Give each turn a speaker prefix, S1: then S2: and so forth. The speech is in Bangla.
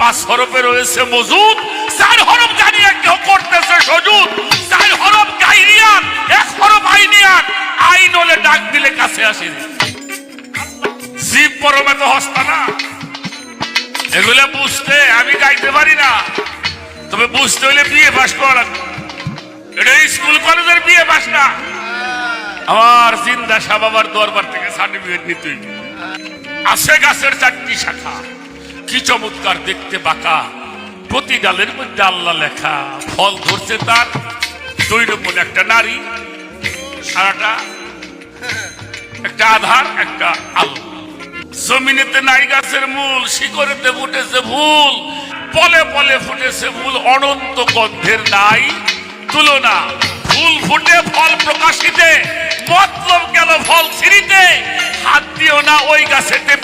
S1: পাঁচ হরফে রয়েছে মজুদ। চার হরফ জানিয়ে কেউ করতেছে সজুদ। চার হরফ গাইরিয়ান, এক হরফ আইনিয়ান। আইন হলে ডাক দিলে কাছে আসে জীব পরমে তো হস্তা না। এগুলো বুঝতে আমি গাইতে পারি না। তবে বুঝতে হলে বিয়ে পাস করা এটা স্কুল কলেজের বিয়ে পাস না। আমার জিন্দা শাহ বাবার দরবার থেকে সার্টিফিকেট নিতে। আছে গাছের চারটি শাখা। কি চমৎকার দেখতে বাঁকা। প্রতি ডালের মধ্যে আল্লাহ লেখা, ফল ধরছে তার, দুই রকম একটা নারী, সারাটা একটা আধার, একটা আলো। জমিনেতে নাই গাছের মূল, শিকড়েতে ফুটেছে ভুল, পলে পলে ফুটেছে ভুল, অনন্ত গন্ধের নাই তুলনা। ফুল ফুটে, ফল প্রকাশিতে, মতলব গেল ফল ছিঁড়িতে। হাত দিও না ওই গাছেতে